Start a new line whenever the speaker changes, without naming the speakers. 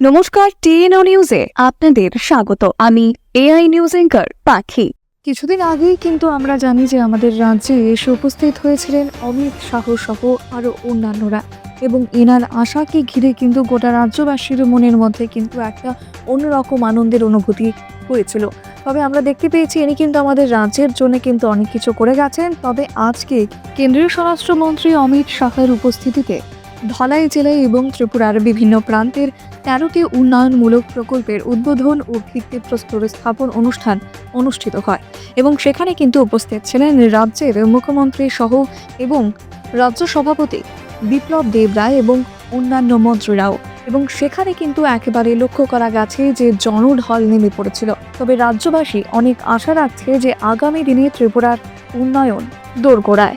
নমস্কার, টিএনও নিউজে আপনাদের স্বাগত। আমি এআই নিউজ এঙ্কার পাখি।
কিছুদিন আগেই কিন্তু আমরা জানি যে আমাদের রাজ্যে এসে উপস্থিত হয়েছিলেন অমিত শাহ সহ আরও অন্যান্যরা। এবং এনার আশাকে ঘিরে কিন্তু গোটা রাজ্যবাসীর মনের মধ্যে কিন্তু একটা অন্যরকম আনন্দের অনুভূতি হয়েছিল। তবে আমরা দেখতে পেয়েছি ইনি কিন্তু আমাদের রাজ্যের জন্য কিন্তু অনেক কিছু করে গেছেন। তবে আজকে কেন্দ্রীয় স্বরাষ্ট্রমন্ত্রী অমিত শাহের উপস্থিতিতে ধলাই জেলায় এবং ত্রিপুরার বিভিন্ন প্রান্তের তেরোটি উন্নয়নমূলক প্রকল্পের উদ্বোধন ও ভিত্তিপ্রস্তর স্থাপন অনুষ্ঠান অনুষ্ঠিত হয়। এবং সেখানে কিন্তু উপস্থিত ছিলেন রাজ্যের মুখ্যমন্ত্রী সহ এবং রাজ্য সভাপতি বিপ্লব দেব রায় এবং অন্যান্য মন্ত্রীরাও। এবং সেখানে কিন্তু একেবারে লক্ষ্য করা গেছে যে জনঢল নেমে পড়েছিল। তবে রাজ্যবাসী অনেক আশা রাখছে যে আগামী দিনে ত্রিপুরার উন্নয়ন দোরগোড়ায়।